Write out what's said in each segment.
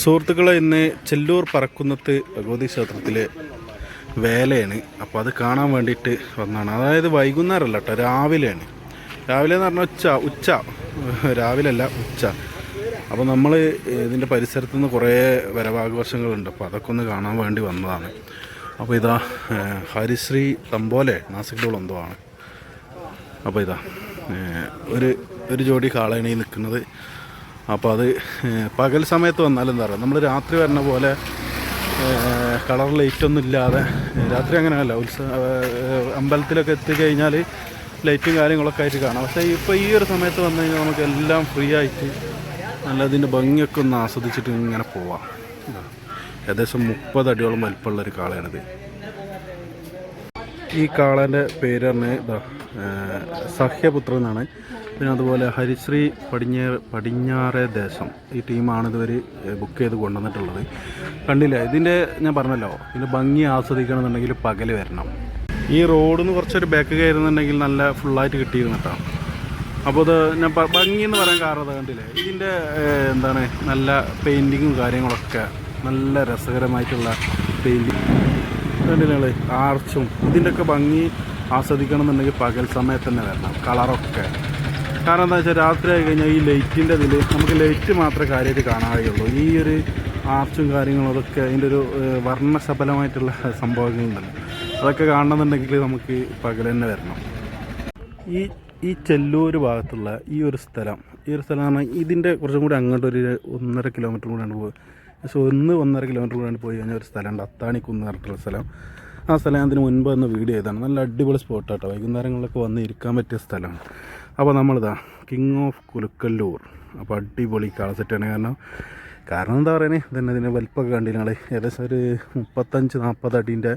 സുഹൃത്തുക്കളെ ഇന്ന് ചെല്ലൂർ പറക്കുന്നത്ത് ഭഗവതി ക്ഷേത്രത്തിലെ വേലയാണ്. അപ്പോൾ അത് കാണാൻ വേണ്ടിയിട്ട് വന്നതാണ്. അതായത് വൈകുന്നേരമല്ല കേട്ടോ രാവിലെയാണ്. രാവിലെ എന്ന് പറഞ്ഞാൽ ഉച്ച ഉച്ച. രാവിലെയല്ല ഉച്ച. അപ്പോൾ നമ്മൾ ഇതിന്റെ പരിസരത്ത് നിന്ന് കുറേ വരവാഘോഷങ്ങളുണ്ട്. അപ്പോൾ അതൊക്കെ ഒന്ന് കാണാൻ വേണ്ടി വന്നതാണ്. അപ്പോൾ ഇതാ ഹരിശ്രീ തമ്പോലെ നാസിക്കുള്ള എന്തോ അപ്പോൾ ഇതാ ഒരു ഒരു ജോഡി കാളയാണ് നിൽക്കുന്നത്. അപ്പോൾ അത് പകൽ സമയത്ത് വന്നാലും എന്താ പറയുക നമ്മൾ രാത്രി വരുന്ന പോലെ കളർ ലൈറ്റൊന്നും ഇല്ലാതെ രാത്രി അങ്ങനെയല്ല ഉത്സവ അമ്പലത്തിലൊക്കെ എത്തിക്കഴിഞ്ഞാൽ ലൈറ്റും കാര്യങ്ങളൊക്കെ ആയിട്ട് കാണാം. പക്ഷേ ഇപ്പോൾ ഈ ഒരു സമയത്ത് വന്നു കഴിഞ്ഞാൽ നമുക്ക് എല്ലാം ഫ്രീ ആയിട്ട് നല്ല ഇതിന്റെ ഭംഗിയൊക്കെ ഒന്ന് ആസ്വദിച്ചിട്ട് ഇങ്ങനെ പോവാം. ഏകദേശം മുപ്പത് അടിയോളം വലിപ്പമുള്ള ഒരു കാളയാണിത്. ഈ കാളേന്റെ പേര് പറഞ്ഞ ഇതാ പിന്നെ അതുപോലെ ഹരിശ്രീ പടിഞ്ഞേ പടിഞ്ഞാറേ ദേശം ഈ ടീമാണ് ഇതുവരെ ബുക്ക് ചെയ്ത് കൊണ്ടുവന്നിട്ടുള്ളത്. കണ്ടില്ല? ഇതിന്റെ ഞാൻ പറഞ്ഞല്ലോ ഇതിന്റെ ഭംഗി ആസ്വദിക്കണമെന്നുണ്ടെങ്കിൽ പകൽ വരണം. ഈ റോഡിൽ നിന്ന് കുറച്ചൊരു ബാക്ക് കയറുന്നുണ്ടെങ്കിൽ നല്ല ഫുള്ളായിട്ട് കിട്ടിയിരുന്നു കേട്ടോ അപ്പോൾ ഇത് ഞാൻ ഭംഗി എന്ന് പറയാൻ കാരണം കണ്ടില്ലേ? ഇതിന്റെ എന്താണ് നല്ല പെയിന്റിങ്ങും കാര്യങ്ങളൊക്കെ നല്ല രസകരമായിട്ടുള്ള പെയിന്റിങ് കണ്ടില്ലേ ആർച്ചും ഇതിന്റെയൊക്കെ ഭംഗി ആസ്വദിക്കണം എന്നുണ്ടെങ്കിൽ പകൽ സമയത്ത് തന്നെ വരണം. കളറൊക്കെ കാരണം എന്താ വെച്ചാൽ രാത്രി ആയി കഴിഞ്ഞാൽ ഈ ലൈറ്റിന്റെ ഇതിൽ നമുക്ക് ലൈറ്റ് മാത്രമേ കാര്യമായിട്ട് കാണാറുള്ളൂ. ഈ ഒരു ആർച്ചും കാര്യങ്ങളും അതൊക്കെ അതിന്റെ ഒരു വർണശബലമായിട്ടുള്ള സംഭവങ്ങളുണ്ടല്ലോ. അതൊക്കെ കാണണമെന്നുണ്ടെങ്കിൽ നമുക്ക് പകൽ തന്നെ വരണം. ഈ ഈ ചെല്ലൂർ ഭാഗത്തുള്ള ഈ ഒരു സ്ഥലം ഈ ഒരു സ്ഥലം പറഞ്ഞാൽ ഇതിന്റെ കുറച്ചും കൂടി അങ്ങോട്ട് ഒരു ഒന്നര കിലോമീറ്റർ കൂടെയാണ് പോകുക സോ ഒന്ന് ഒന്നര കിലോമീറ്റർ കൂടെയാണ് പോയി കഴിഞ്ഞാൽ ഒരു സ്ഥലമുണ്ട്. അത്താണിക്കുന്ന് പറഞ്ഞിട്ടുള്ള സ്ഥലം. ആ സ്ഥലം അതിന് മുൻപ് ഒന്ന് വീഡിയോ ചെയ്താണ് നല്ല അടിപൊളി സ്പോട്ടാട്ടോ വൈകുന്നേരങ്ങളിലൊക്കെ വന്ന് ഇരിക്കാൻ പറ്റിയ സ്ഥലമാണ്. അപ്പോൾ നമ്മളിതാ കിങ് ഓഫ് കുലുക്കല്ലൂർ. അപ്പോൾ അടിപൊളി കാളസെറ്റാണ് കാരണം കാരണം എന്താ പറയണേ? ഇതന്നെ ഇതിന്റെ വലിപ്പമൊക്കെ കണ്ടില്ല ഏകദേശം ഒരു മുപ്പത്തഞ്ച് നാൽപ്പത് അടീന്റെ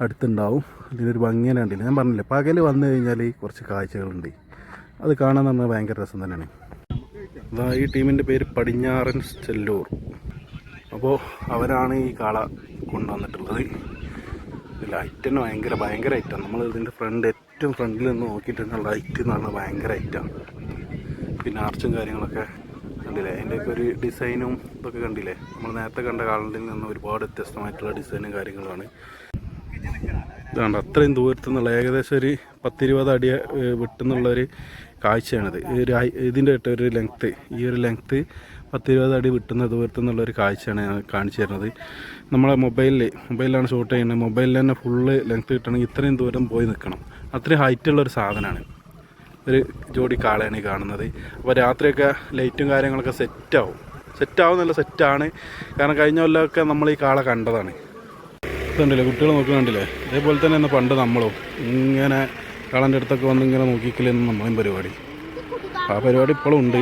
അടുത്തുണ്ടാവും. ഇതിനൊരു ഭംഗി തന്നെ കണ്ടില്ല? ഞാൻ പറഞ്ഞില്ലേ പകൽ വന്നു കഴിഞ്ഞാൽ കുറച്ച് കാഴ്ചകളുണ്ട്. അത് കാണാൻ തന്നെ ഭയങ്കര രസം തന്നെയാണ്. അതാ ഈ ടീമിന്റെ പേര് പടിഞ്ഞാറൻ ചെല്ലൂർ. അപ്പോൾ അവരാണ് ഈ കാള കൊണ്ടുവന്നിട്ടുള്ളത്. ലൈറ്റ് തന്നെ ഭയങ്കര ഭയങ്കര ഐറ്റാണ് നമ്മൾ ഇതിന്റെ ഫ്രണ്ട് ഏറ്റവും ഫ്രണ്ടിൽ നിന്ന് നോക്കിയിട്ടുള്ള ലൈറ്റ് എന്ന് പറഞ്ഞാൽ ഭയങ്കര ഐറ്റാണ് പിന്നെ ആർച്ചും കാര്യങ്ങളൊക്കെ കണ്ടില്ലേ? അതിന്റെയൊക്കെ ഒരു ഡിസൈനും ഇതൊക്കെ കണ്ടില്ലേ? നമ്മൾ നേരത്തെ കണ്ട കാളിൽ നിന്ന് ഒരുപാട് വ്യത്യസ്തമായിട്ടുള്ള ഡിസൈനും കാര്യങ്ങളാണ്. ഇതാണ് അത്രയും ദൂരത്തു നിന്നുള്ള ഏകദേശം ഒരു പത്തിരുപത് അടി വിട്ടുന്നുള്ള ഒരു കാഴ്ചയാണിത്. ഒരു ഇതിന്റെ ഇട്ട ഒരു ലെങ്ത്ത് ഈ ഒരു ലെങ്ത്ത് പത്തിരുപത് അടി വിട്ടുന്ന ദൂരത്തു നിന്നുള്ള ഒരു കാഴ്ചയാണ് ഞാൻ കാണിച്ചു തരുന്നത്. നമ്മളെ മൊബൈലിൽ മൊബൈലിലാണ് ഷൂട്ട് ചെയ്യുന്നത്. മൊബൈലിൽ തന്നെ ഫുള്ള് ലെങ്ത് കിട്ടണമെങ്കിൽ ഇത്രയും ദൂരം പോയി നിൽക്കണം അത്രയും ഹൈറ്റുള്ള ഒരു സാധനമാണ് ഒരു ജോഡി കാളയാണ് ഈ കാണുന്നത്. അപ്പോൾ രാത്രിയൊക്കെ ലൈറ്റും കാര്യങ്ങളൊക്കെ സെറ്റാവും സെറ്റാവുന്നല്ല സെറ്റാണ് കാരണം കഴിഞ്ഞ കൊല്ലമൊക്കെ നമ്മൾ ഈ കാള കണ്ടതാണ്. ഇതുണ്ടല്ലേ കുട്ടികൾ നോക്കുന്നുണ്ടല്ലേ അതേപോലെ തന്നെ ഇന്ന് പണ്ട് നമ്മളും ഇങ്ങനെ കാളന്റെ അടുത്തൊക്കെ വന്ന് ഇങ്ങനെ നോക്കിക്കില്ലെന്ന് നമ്മളും പരിപാടി. ആ പരിപാടി ഇപ്പോഴും ഉണ്ട്.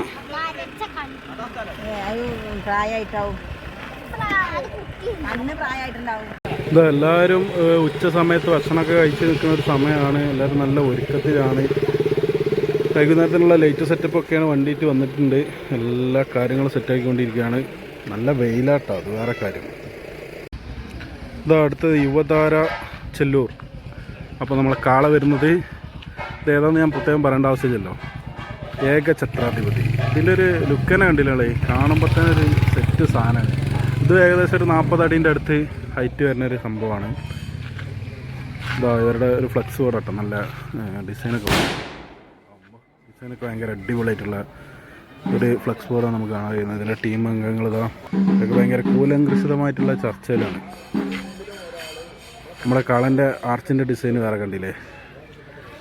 പ്രായമായിട്ടാവും അന്ന് പ്രായമായിട്ടുണ്ടാവും ഇത് എല്ലാവരും ഉച്ച സമയത്ത് ഭക്ഷണമൊക്കെ കഴിച്ച് നിൽക്കുന്ന ഒരു സമയമാണ്. എല്ലാവരും നല്ല ഒരുക്കത്തിലാണ്. വൈകുന്നേരത്തിനുള്ള ലൈറ്റ് സെറ്റപ്പ് ഒക്കെയാണ് വണ്ടിയിട്ട് വന്നിട്ടുണ്ട്. എല്ലാ കാര്യങ്ങളും സെറ്റാക്കിക്കൊണ്ടിരിക്കുകയാണ് നല്ല വെയിലാട്ടോ അത് വേറെ കാര്യം. ഇതാ അടുത്തത് യുവതാര ചെല്ലൂർ. അപ്പോൾ നമ്മളെ കാള വരുന്നത്. ഇതേതാന്ന് ഞാൻ പ്രത്യേകം പറയേണ്ട ആവശ്യമില്ലല്ലോ. ഏക ഛത്രാധിപതി ഇതിന്റെ ഒരു ലുക്കനെ കണ്ടില്ലേ കാണുമ്പോൾ തന്നെ ഒരു സെറ്റ് സാധനമാണ്. ഇത് ഏകദേശം ഒരു നാൽപ്പത് അടീന്റെ അടുത്ത് ഹൈറ്റ് വരുന്ന ഒരു സംഭവമാണ്. ഇതാ ഇവരുടെ ഒരു ഫ്ലക്സ് ബോർഡ് കേട്ടോ നല്ല ഡിസൈനൊക്കെ ഡിസൈനൊക്കെ ഭയങ്കര അടിപൊളിയായിട്ടുള്ള ഒരു ഫ്ലക്സ് ബോർഡാണ് നമുക്ക് കാണാൻ കഴിയുന്നത്. ഇതിന്റെ ടീം അംഗങ്ങൾ ഇതാ ഇതൊക്കെ ഭയങ്കര കൂലങ്കൃഷിതമായിട്ടുള്ള ചർച്ചയിലാണ്. നമ്മുടെ കാളന്റെ ആർച്ചിന്റെ ഡിസൈൻ വേറെ കണ്ടില്ലേ?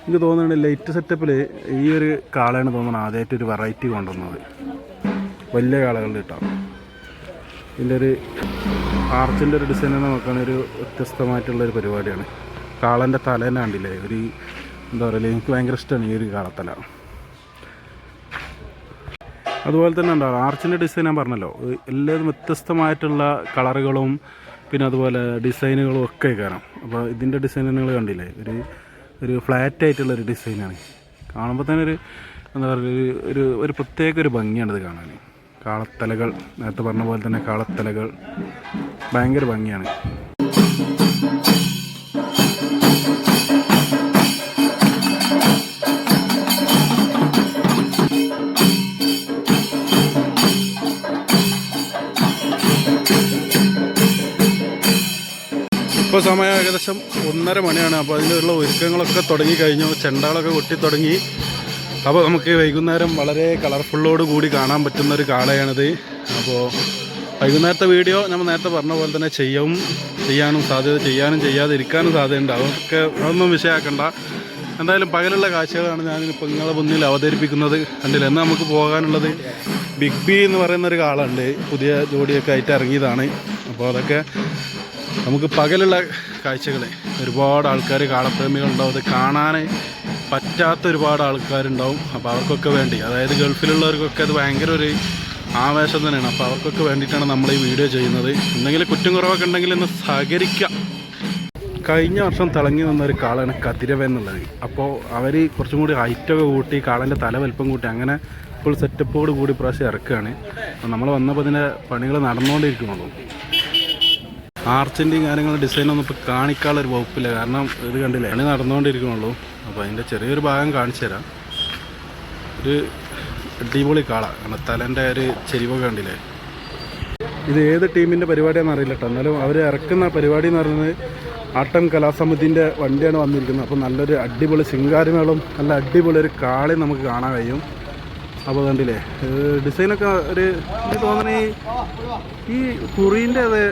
എനിക്ക് തോന്നുന്നുണ്ട് ലൈറ്റ് സെറ്റപ്പിൽ ഈ ഒരു കാളയാണ് തോന്നുന്നത് ആദ്യമായിട്ട് ഒരു വെറൈറ്റി കൊണ്ടുവന്നത്. വലിയ കാളകളിൽ കിട്ടാം ഇതിന്റെ ഒരു ആർച്ചിന്റെ ഒരു ഡിസൈൻ തന്നെ നോക്കുകയാണെങ്കിൽ ഒരു വ്യത്യസ്തമായിട്ടുള്ളൊരു പരിപാടിയാണ്. കാളന്റെ തല തന്നെ കണ്ടില്ലേ? ഒരു എന്താ പറയുക എനിക്ക് ഭയങ്കര ഇഷ്ടമാണ് ഈ ഒരു കാളത്തല. അതുപോലെ തന്നെ ഉണ്ടാവും ആർച്ചിന്റെ ഡിസൈൻ ഞാൻ പറഞ്ഞല്ലോ. എല്ലാതും വ്യത്യസ്തമായിട്ടുള്ള കളറുകളും പിന്നെ അതുപോലെ ഡിസൈനുകളും ഒക്കെ കാണാം അപ്പോൾ ഇതിന്റെ ഡിസൈൻ നിങ്ങൾ കണ്ടില്ലേ? ഒരു ഒരു ഫ്ലാറ്റ് ആയിട്ടുള്ള ഒരു ഡിസൈനാണ്. കാണുമ്പോൾ തന്നെ ഒരു എന്താ പറയുക ഒരു ഒരു പ്രത്യേക ഒരു ഭംഗിയാണ് ഇത് കാണാൻ. കാളത്തലകൾ നേരത്തെ പറഞ്ഞ പോലെ തന്നെ കാളത്തലകൾ. ഭയങ്കര ഭംഗിയാണ്. ഇപ്പോൾ സമയം ഏകദേശം ഒന്നര മണിയാണ്. അപ്പോൾ അതിനുള്ള ഒരുക്കങ്ങളൊക്കെ തുടങ്ങി കഴിഞ്ഞു. ചെണ്ടകളൊക്കെ കൊട്ടി തുടങ്ങി. അപ്പോൾ നമുക്ക് വൈകുന്നേരം വളരെ കളർഫുള്ളോട് കൂടി കാണാൻ പറ്റുന്ന ഒരു കാളയാണിത്. അപ്പോൾ വൈകുന്നേരത്തെ വീഡിയോ നമ്മൾ നേരത്തെ പറഞ്ഞ പോലെ തന്നെ ചെയ്യും ചെയ്യാനും സാധ്യത ചെയ്യാനും ചെയ്യാതിരിക്കാനും സാധ്യതയുണ്ട്. അതൊക്കെ അതൊന്നും വിഷയമാക്കണ്ട എന്തായാലും പകലുള്ള കാഴ്ചകളാണ് ഞാനിപ്പോൾ നിങ്ങളെ മുന്നിൽ അവതരിപ്പിക്കുന്നത്. കണ്ടില്ല എന്നാൽ നമുക്ക് പോകാനുള്ളത് ബിഗ് ബി എന്ന് പറയുന്ന ഒരു കാളുണ്ട് പുതിയ ജോഡിയൊക്കെ ആയിട്ട് ഇറങ്ങിയതാണ്. അപ്പോൾ അതൊക്കെ നമുക്ക് പകലുള്ള കാഴ്ചകൾ ഒരുപാട് ആൾക്കാർ കാളപ്രേമികളുണ്ടാവും. അത് കാണാൻ പറ്റാത്ത ഒരുപാട് ആൾക്കാരുണ്ടാവും അപ്പോൾ അവർക്കൊക്കെ വേണ്ടി. അതായത് ഗൾഫിലുള്ളവർക്കൊക്കെ അത് ഭയങ്കര ഒരു ആവേശം തന്നെയാണ്. അപ്പോൾ അവർക്കൊക്കെ വേണ്ടിയിട്ടാണ് നമ്മൾ ഈ വീഡിയോ ചെയ്യുന്നത്. എന്തെങ്കിലും കുറ്റം കുറവൊക്കെ ഉണ്ടെങ്കിൽ ഒന്ന് സഹകരിക്കാം കഴിഞ്ഞ വർഷം തിളങ്ങി നിന്ന ഒരു കാളാണ് കതിരവ എന്നുള്ളത്. അപ്പോൾ അവർ കുറച്ചും കൂടി ഹൈറ്റൊക്കെ കൂട്ടി കാളന്റെ തല വലിപ്പം കൂട്ടി അങ്ങനെ ഫുൾ സെറ്റപ്പോട് കൂടി പ്രാവശ്യം ഇറക്കുകയാണ്. അപ്പോൾ നമ്മൾ വന്നപ്പോൾ ഇതിന്റെ പണികൾ നടന്നുകൊണ്ടിരിക്കുന്നുള്ളൂ ആർച്ചിന്റെയും കാര്യങ്ങളും ഡിസൈനൊന്നും ഇപ്പോൾ കാണിക്കാനുള്ള ഒരു വകുപ്പില്ല. കാരണം ഇത് കണ്ടില്ല? പണി നടന്നുകൊണ്ടിരിക്കുന്നുള്ളൂ അപ്പോൾ അതിന്റെ ചെറിയൊരു ഭാഗം കാണിച്ചു തരാം. ഒരു അടിപൊളി കാള. കാരണം തലന്റെ ഒരു ചെരിവൊക്കെ കണ്ടില്ലേ? ഇത് ഏത് ടീമിന്റെ പരിപാടിയാണെന്ന് അറിയില്ല കേട്ടോ എന്നാലും അവർ ഇറക്കുന്ന പരിപാടി എന്ന് പറയുന്നത് ആട്ടം കലാസമിതിന്റെ വണ്ടിയാണ് വന്നിരിക്കുന്നത്. അപ്പോൾ നല്ലൊരു അടിപൊളി ശിങ്കാരിമേളും നല്ല അടിപൊളി ഒരു കാളയും നമുക്ക് കാണാൻ കഴിയും. അപ്പോൾ കണ്ടില്ലേ? ഡിസൈനൊക്കെ ഒരു എനിക്ക് തോന്നുന്നത് ഈ കുറീന്റെ അത്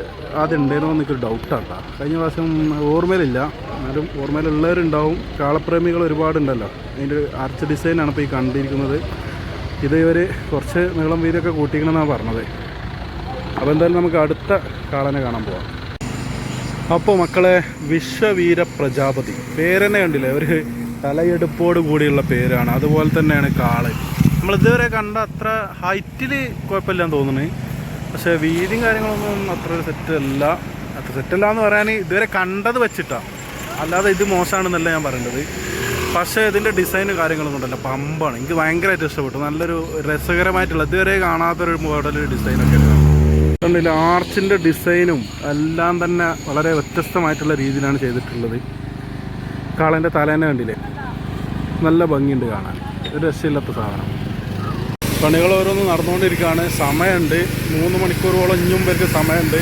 ആദ്യം ഉണ്ടായിരുന്നോ എനിക്കൊരു ഡൗട്ടാണ് കേട്ടോ കഴിഞ്ഞ പ്രാവശ്യം ഓർമ്മയിലില്ല. എന്നാലും ഓർമ്മയിലുള്ളവരുണ്ടാവും. കാളപ്രേമികൾ ഒരുപാടുണ്ടല്ലോ. അതിന്റെ ആർച്ച് ഡിസൈനാണ് ഇപ്പോൾ ഈ കണ്ടിരിക്കുന്നത്. ഇത് ഇവർ കുറച്ച് നീളം വീതിയൊക്കെ കൂട്ടിക്കണമെന്നാണ് പറഞ്ഞത്. അപ്പോൾ എന്തായാലും നമുക്ക് അടുത്ത കാളനെ കാണാൻ പോവാം. അപ്പോൾ മക്കളെ വിശ്വവീര പ്രജാപതി. പേരെന്നെ കണ്ടില്ലേ? ഒരു തലയെടുപ്പോട് കൂടിയുള്ള പേരാണ്. അതുപോലെ തന്നെയാണ് കാൾ നമ്മൾ ഇതുവരെ കണ്ട അത്ര ഹൈറ്റിൽ കുഴപ്പമില്ലാന്ന് തോന്നുന്നു. പക്ഷേ വീതിയും കാര്യങ്ങളൊന്നും അത്ര സെറ്റ് അല്ല. അത്ര സെറ്റല്ല എന്ന് പറയാൻ ഇതുവരെ കണ്ടത് വെച്ചിട്ടാണ് അല്ലാതെ ഇത് മോശമാണെന്നല്ല ഞാൻ പറയേണ്ടത്. പക്ഷേ ഇതിന്റെ ഡിസൈനും കാര്യങ്ങളൊന്നും ഉണ്ടല്ലോ. പമ്പാണ്. എനിക്ക് ഭയങ്കരമായിട്ട് ഇഷ്ടപ്പെട്ടു. നല്ലൊരു രസകരമായിട്ടുള്ള ഇതുവരെ കാണാത്തൊരു മോഡൽ ഡിസൈനൊക്കെ കണ്ടില്ല ആർച്ചിന്റെ ഡിസൈനും എല്ലാം തന്നെ വളരെ വ്യത്യസ്തമായിട്ടുള്ള രീതിയിലാണ് ചെയ്തിട്ടുള്ളത്. കാളന്റെ തലേനെ കണ്ടില്ലേ? നല്ല ഭംഗിയുണ്ട് കാണാൻ. ഒരു രസമില്ലാത്ത സാധനം. പണികൾ ഓരോന്ന് നടന്നുകൊണ്ടിരിക്കുകയാണ്. സമയമുണ്ട്. മൂന്ന് മണിക്കൂറോളം ഇഞ്ഞും പേർക്ക് സമയമുണ്ട്.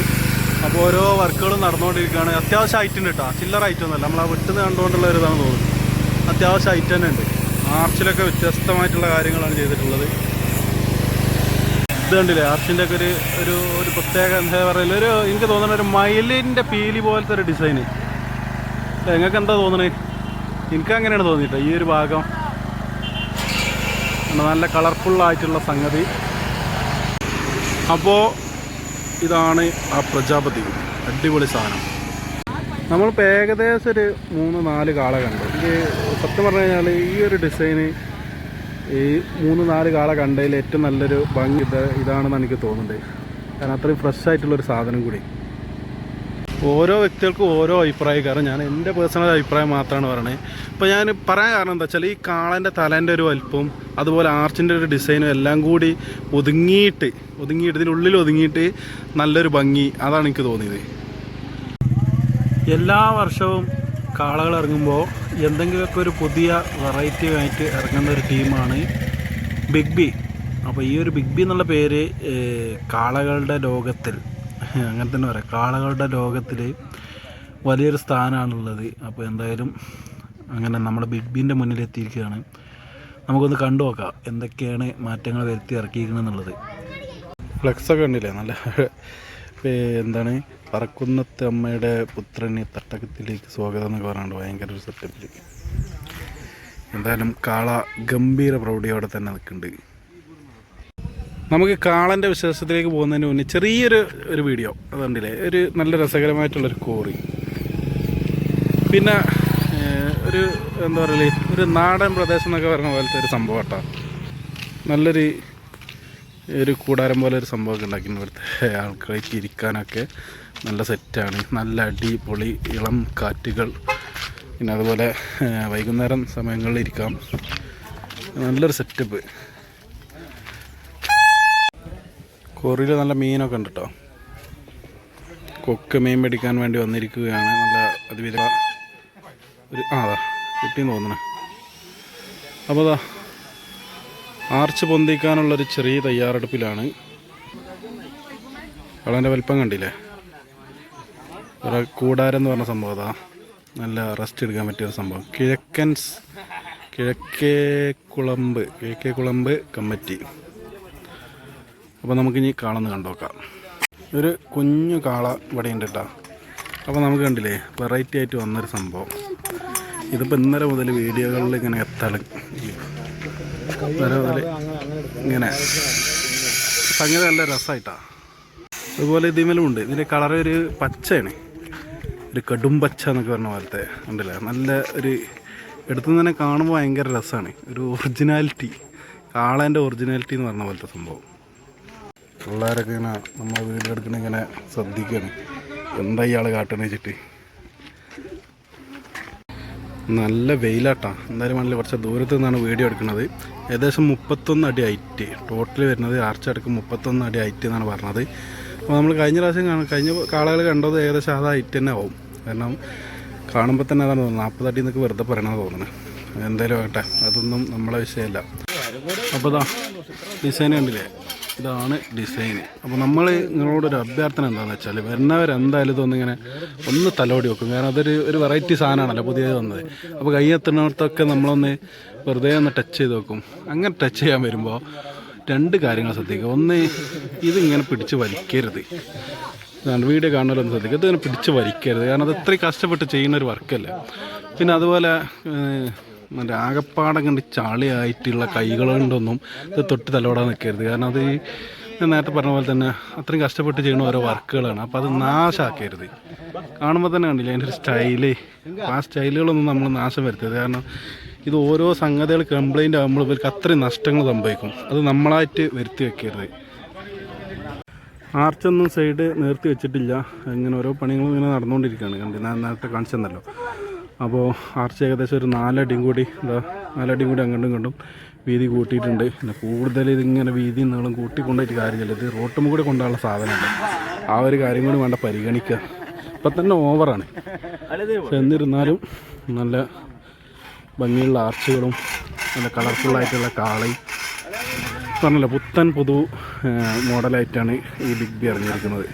അപ്പോൾ ഓരോ വർക്കുകളും നടന്നുകൊണ്ടിരിക്കുകയാണ്. അത്യാവശ്യം ഐറ്റുണ്ട് കേട്ടോ ചില്ലറ ഐറ്റം ഒന്നുമല്ല. നമ്മൾ ആ വിട്ടുന്ന് കണ്ടുകൊണ്ടുള്ള ഒരു ഇതാണ് തോന്നുന്നത് അത്യാവശ്യം ഐറ്റം തന്നെ ഉണ്ട്. ആർച്ചിലൊക്കെ വ്യത്യസ്തമായിട്ടുള്ള കാര്യങ്ങളാണ് ചെയ്തിട്ടുള്ളത്. ഇത് കണ്ടില്ലേ? ആർച്ചിന്റെ ഒക്കെ ഒരു ഒരു ഒരു പ്രത്യേക എന്താ പറയുക? ഒരു എനിക്ക് തോന്നുന്ന ഒരു മയിലിന്റെ പീലി പോലത്തെ ഒരു ഡിസൈന്. നിങ്ങൾക്ക് എന്താ തോന്നുന്നത് എനിക്ക് അങ്ങനെയാണ് തോന്നിയിട്ടോ ഈ ഒരു ഭാഗം. നല്ല കളർഫുള്ളായിട്ടുള്ള സംഗതി. അപ്പോൾ ഇതാണ് ആ പ്രജാപതി. അടിപൊളി സാധനം. നമ്മളിപ്പോൾ ഏകദേശം ഒരു മൂന്ന് നാല് കാള കണ്ടു. എനിക്ക് സത്യം പറഞ്ഞു കഴിഞ്ഞാൽ ഈ ഒരു ഡിസൈന് ഈ മൂന്ന് നാല് കാള കണ്ടതിൽ ഏറ്റവും നല്ലൊരു ഭംഗി ഇത് ഇതാണെന്ന് എനിക്ക് തോന്നുന്നുണ്ട്. കാരണം അത്രയും ഫ്രഷ് ആയിട്ടുള്ളൊരു സാധനം കൂടി. ഓരോ വ്യക്തികൾക്കും ഓരോ അഭിപ്രായം. കാരണം ഞാൻ എന്റെ പേഴ്സണൽ അഭിപ്രായം മാത്രമാണ് പറയുന്നത് ഇപ്പോൾ ഞാൻ പറയാൻ കാരണം എന്താ വെച്ചാൽ ഈ കാളന്റെ തലേന്റെ ഒരു വലിപ്പവും അതുപോലെ ആർച്ചിന്റെ ഒരു ഡിസൈനും എല്ലാം കൂടി ഒതുങ്ങിയിട്ട് ഒതുങ്ങിയിട്ട് ഇതിനുള്ളിൽ ഒതുങ്ങിയിട്ട് നല്ലൊരു ഭംഗി. അതാണ് എനിക്ക് തോന്നിയത്. എല്ലാ വർഷവും കാളകൾ ഇറങ്ങുമ്പോൾ എന്തെങ്കിലുമൊക്കെ ഒരു പുതിയ വെറൈറ്റി ആയിട്ട് ഇറങ്ങുന്ന ഒരു ടീമാണ് ബിഗ് ബി അപ്പോൾ ഈ ഒരു ബിഗ് ബി എന്നുള്ള പേര് കാളകളുടെ ലോകത്തിൽ അങ്ങനെ തന്നെ പറയാം. കാളകളുടെ ലോകത്തിൽ വലിയൊരു സ്ഥാനമാണുള്ളത് അപ്പോൾ എന്തായാലും അങ്ങനെ നമ്മുടെ മുന്നിൽ എത്തിയിരിക്കുകയാണ് നമുക്കൊന്ന് കണ്ടു നോക്കാം എന്തൊക്കെയാണ് മാറ്റങ്ങൾ വരുത്തി ഇറക്കിയിരിക്കണമെന്നുള്ളത് ഫ്ലെക്സൊക്കെ ഉണ്ടല്ലേ നല്ല എന്താണ്? പറക്കുന്നത്തെ അമ്മയുടെ പുത്രനെ തട്ടകത്തിലേക്ക് സ്വാഗതം എന്നൊക്കെ പറഞ്ഞുകൊണ്ട് ഭയങ്കര ഒരു സെറ്റപ്പിലേക്ക് എന്തായാലും കാള ഗംഭീര പ്രൗഢിയോടെ തന്നെ നിൽക്കുന്നുണ്ട്. നമുക്ക് കാളന്റെ വിശേഷത്തിലേക്ക് പോകുന്നതിന് മുന്നേ ചെറിയൊരു ഒരു വീഡിയോ അതുണ്ടല്ലേ ഒരു നല്ല രസകരമായിട്ടുള്ളൊരു കോറി പിന്നെ ഒരു എന്താ പറയുക ഒരു നാടൻ പ്രദേശം എന്നൊക്കെ പറഞ്ഞ പോലത്തെ ഒരു സംഭവം കേട്ടോ. നല്ലൊരു ഒരു കൂടാരം പോലെ ഒരു സംഭവമൊക്കെ ഉണ്ടാക്കി ഇവിടുത്തെ ആൾക്കാർക്ക് ഇരിക്കാനൊക്കെ. നല്ല സെറ്റാണ് നല്ല അടിപൊളി ഇളം കാറ്റുകൾ. പിന്നെ അതുപോലെ വൈകുന്നേരം സമയങ്ങളിൽ ഇരിക്കാം. നല്ലൊരു സെറ്റപ്പ് കോറിയിൽ നല്ല മീനൊക്കെ ഉണ്ട് കേട്ടോ കൊക്ക് മീൻ പിടിക്കാൻ വേണ്ടി വന്നിരിക്കുകയാണ്. നല്ല അതിവിധ ഒരു ആ അതാ കിട്ടിയെന്ന് തോന്നണേ. അപ്പോൾ അതാ ആർച്ച് പൊന്തിക്കാനുള്ളൊരു ചെറിയ തയ്യാറെടുപ്പിലാണ്. കളന്റെ വലിപ്പം കണ്ടില്ലേ? ഒരു കൂടാരം എന്ന് പറഞ്ഞ സംഭവം അതാ. നല്ല റെസ്റ്റ് എടുക്കാൻ പറ്റിയ ഒരു സംഭവം. കിഴക്കൻസ് കിഴക്കേ കുളമ്പ് കിഴക്കേ കുളമ്പ് കമ്മിറ്റി. അപ്പോൾ നമുക്കിനി കാളന്ന് കണ്ടുനോക്കാം ഒരു കുഞ്ഞു കാള ഇവിടെ ഉണ്ട് കേട്ടോ. അപ്പോൾ നമുക്ക് കണ്ടില്ലേ വെറൈറ്റി ആയിട്ട് വന്നൊരു സംഭവം. ഇതിപ്പോൾ ഇന്നലെ മുതൽ വീഡിയോകളിൽ ഇങ്ങനെ എത്തല. ഇന്നലെ മുതൽ ഇങ്ങനെ. സംഗതി നല്ല രസമായിട്ടാണ് അതുപോലെ ഇതിമേലും ഉണ്ട്. ഇതിന്റെ കളർ ഒരു പച്ചയാണ്. ഒരു കടും പച്ച എന്നൊക്കെ പറഞ്ഞ പോലത്തെ ഉണ്ടല്ലേ? നല്ല ഒരു എടുത്തു തന്നെ കാണുമ്പോൾ ഭയങ്കര രസമാണ് ഒരു ഒറിജിനാലിറ്റി കാളേന്റെ ഒറിജിനാലിറ്റി എന്ന് പറഞ്ഞ പോലത്തെ സംഭവം. പിള്ളേരൊക്കെ ഇങ്ങനെ നമ്മൾ വീട്ടിലെടുക്കണ ഇങ്ങനെ ശ്രദ്ധിക്കുകയാണ് എന്താ ഇയാൾ കാട്ടണ വെച്ചിട്ട് നല്ല വെയിലാട്ടാ. എന്തായാലും വേണമെങ്കിൽ കുറച്ച് ദൂരത്തു നിന്നാണ് വീഡിയോ എടുക്കുന്നത്. ഏകദേശം മുപ്പത്തൊന്ന് അടി ഹൈറ്റ്. ടോട്ടൽ വരുന്നത് ആർച്ച് അടക്കം മുപ്പത്തൊന്ന് അടി ഹൈറ്റ് എന്നാണ് പറഞ്ഞത്. അപ്പോൾ നമ്മൾ കഴിഞ്ഞ പ്രാവശ്യം കാണും കഴിഞ്ഞ കാളകൾ കണ്ടത് ഏകദേശം അത് ഹൈറ്റ് തന്നെ ആവും. കാരണം കാണുമ്പോൾ തന്നെ അതാണ് തോന്നുന്നത്. നാൽപ്പത് അടി എന്നൊക്കെ വെറുതെ പറയണമെന്ന് തോന്നുന്നത്. എന്തായാലും ആകട്ടെ. അതൊന്നും നമ്മളെ വിഷയമല്ല. അപ്പോൾ ഇതാ ഡിസൈൻ കണ്ടില്ലേ? ഇതാണ് ഡിസൈൻ. അപ്പോൾ നമ്മൾ നിങ്ങളോടൊരു അഭ്യർത്ഥന എന്താണെന്ന് വെച്ചാൽ വരുന്നവരെന്തായാലും ഇതൊന്നിങ്ങനെ ഒന്ന് തലോടി വെക്കും. കാരണം അതൊരു ഒരു വെറൈറ്റി സാധനമാണല്ലോ പുതിയത് വന്നത്. അപ്പോൾ കൈ എത്തുന്നിടത്തൊക്കെ നമ്മളൊന്ന് വെറുതെ ഒന്ന് ടച്ച് ചെയ്ത് വെക്കും. അങ്ങനെ ടച്ച് ചെയ്യാൻ വരുമ്പോൾ രണ്ട് കാര്യങ്ങൾ ശ്രദ്ധിക്കുക. ഒന്ന് ഇതിങ്ങനെ പിടിച്ച് വലിക്കരുത്. ഇതാണ് വീഡിയോ കാണുന്നവരൊന്ന് ശ്രദ്ധിക്കുക. ഇതിങ്ങനെ പിടിച്ച് വലിക്കരുത്. കാരണം അത് ഇത്രയും കഷ്ടപ്പെട്ട് ചെയ്യുന്ന ഒരു വർക്കല്ലേ പിന്നെ അതുപോലെ ആകപ്പാടം കണ്ട് ചാളിയായിട്ടുള്ള കൈകൾ കൊണ്ടൊന്നും ഇത് തൊട്ട് തലോടാൻ നിൽക്കരുത്. കാരണം അത് ഞാൻ നേരത്തെ പറഞ്ഞ പോലെ തന്നെ അത്രയും കഷ്ടപ്പെട്ട് ചെയ്യുന്ന ഓരോ വർക്കുകളാണ്. അപ്പോൾ അത് നാശാക്കരുത്. കാണുമ്പോൾ തന്നെ കണ്ടില്ല അതിന്റെ ഒരു സ്റ്റൈൽ. ആ സ്റ്റൈലുകളൊന്നും നമ്മൾ നാശം വരുത്തരുത്. കാരണം ഇത് ഓരോ സംഗതികൾ കംപ്ലൈന്റ് ആകുമ്പോൾ ഇവർക്ക് അത്രയും നഷ്ടങ്ങൾ സംഭവിക്കും. അത് നമ്മളായിട്ട് വരുത്തി വെക്കരുത്. ആർച്ചൊന്നും സൈഡ് നിർത്തി വെച്ചിട്ടില്ല. ഇങ്ങനെ ഓരോ പണികളും ഇങ്ങനെ നടന്നുകൊണ്ടിരിക്കുകയാണ്. കണ്ടി നേരത്തെ കാണിച്ചെന്നല്ലോ. അപ്പോൾ ആർച്ച് ഏകദേശം ഒരു നാലടിയും കൂടി എന്താ നാലടിയും കൂടി അങ്ങോട്ടും ഇങ്ങോട്ടും വീതി കൂട്ടിയിട്ടുണ്ട്. പിന്നെ കൂടുതൽ ഇതിങ്ങനെ വീതി നീളം കൂട്ടിക്കൊണ്ടായിട്ട് കാര്യമില്ല. ഇത് റോട്ടും കൂടി കൊണ്ടുള്ള സാധനമുണ്ട്. ആ ഒരു കാര്യം കൂടി വേണ്ട പരിഗണിക്കുക. ഇപ്പം തന്നെ ഓവറാണ്. എന്നിരുന്നാലും നല്ല ഭംഗിയുള്ള ആർച്ചുകളും നല്ല കളർഫുള്ളായിട്ടുള്ള കാളയും. പറഞ്ഞല്ലോ പുത്തൻ പുതു മോഡലായിട്ടാണ് ഈ ബിഗ് ബി ഇറങ്ങിയിരിക്കുന്നത്.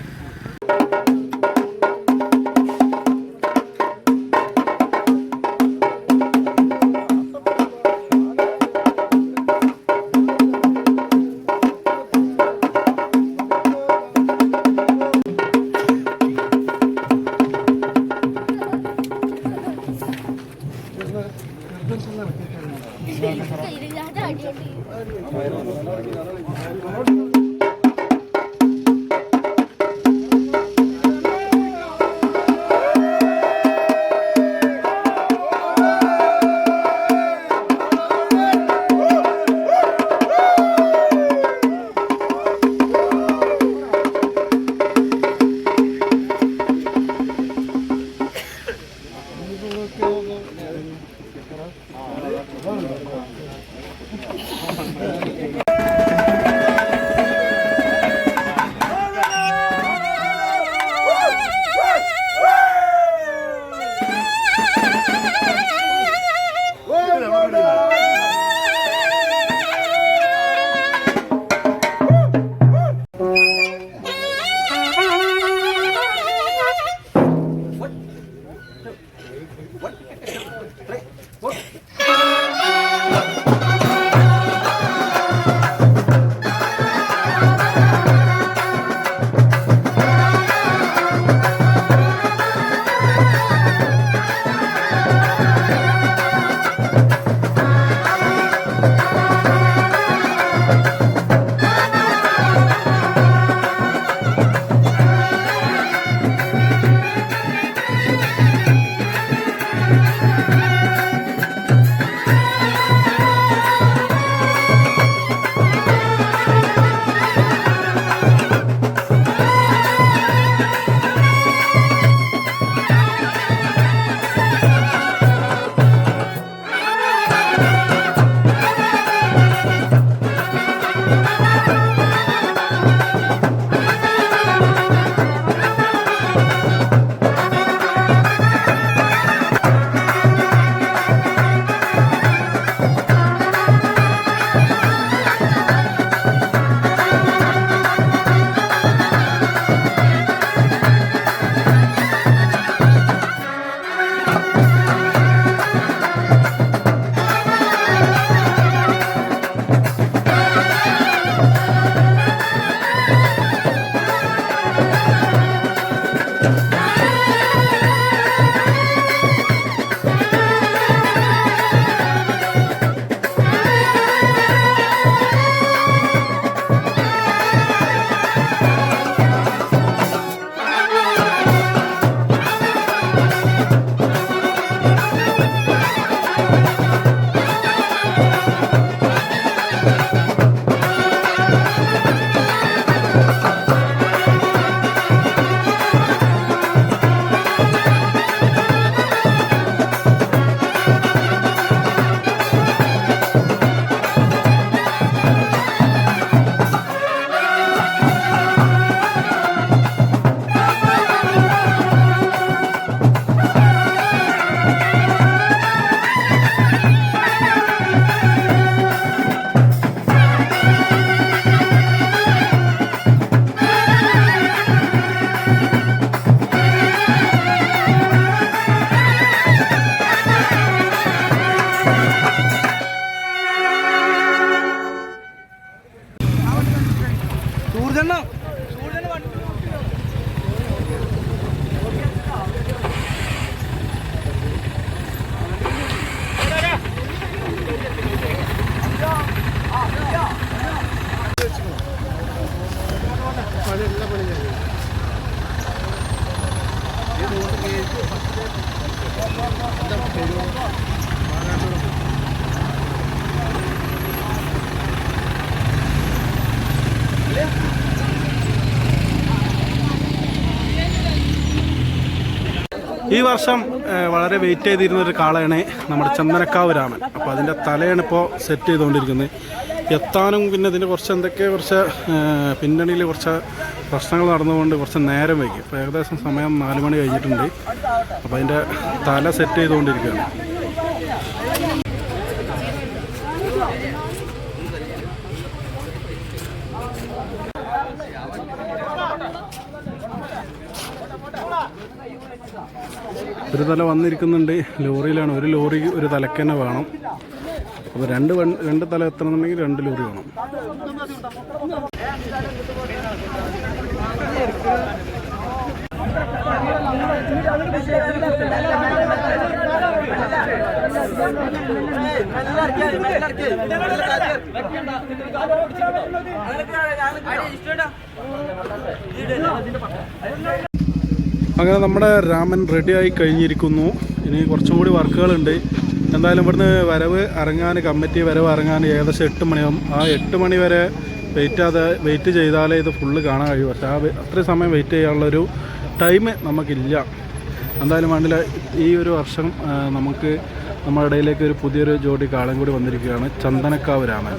What? വർഷം വളരെ വെയിറ്റ് ചെയ്തിരുന്ന ഒരു കാളയാണ് നമ്മുടെ ചന്ദനക്കാവ് രാമൻ അപ്പോൾ അതിന്റെ തലയാണ് ഇപ്പോൾ സെറ്റ് ചെയ്തുകൊണ്ടിരിക്കുന്നത്. എത്താനും പിന്നെ ഇതിന്റെ കുറച്ച് എന്തൊക്കെ കുറച്ച് പിന്നണിയിൽ കുറച്ച് പ്രശ്നങ്ങൾ നടന്നുകൊണ്ട് കുറച്ച് നേരം വൈകി. അപ്പോൾ ഏകദേശം സമയം നാല് മണി കഴിഞ്ഞിട്ടുണ്ട്. അപ്പോൾ അതിന്റെ തല സെറ്റ് ചെയ്തുകൊണ്ടിരിക്കുകയാണ്. ഒരു തല വന്നിരിക്കുന്നുണ്ട്. ലോറിയിലാണ്. ഒരു ലോറി ഒരു തലക്ക് തന്നെ വേണം. അപ്പോൾ രണ്ട് രണ്ട് തല എത്തണമെന്നുണ്ടെങ്കിൽ രണ്ട് ലോറി വേണം. അങ്ങനെ നമ്മുടെ രാമൻ റെഡിയായി കഴിഞ്ഞിരിക്കുന്നു. ഇനി കുറച്ചും കൂടി വർക്കുകളുണ്ട്. എന്തായാലും ഇവിടുന്ന് വരവ് ഇറങ്ങാൻ കമ്മിറ്റി വരവ് ഇറങ്ങാൻ ഏകദേശം എട്ട് മണിയാവും. ആ എട്ട് മണി വരെ വെയിറ്റ് ചെയ്ത് വെയിറ്റ് ചെയ്താലേ ഇത് ഫുള്ള് കാണാൻ കഴിയും. പക്ഷേ ആ അത്രയും സമയം വെയിറ്റ് ചെയ്യാനുള്ളൊരു ടൈം നമുക്കില്ല. എന്തായാലും വേണ്ടില്ല ഈ ഒരു വർഷം നമുക്ക് നമ്മുടെ ഇടയിലേക്ക് ഒരു പുതിയൊരു ജോഡി കാലം കൂടി വന്നിരിക്കുകയാണ്. ചന്ദനക്കാവ് രാമൻ.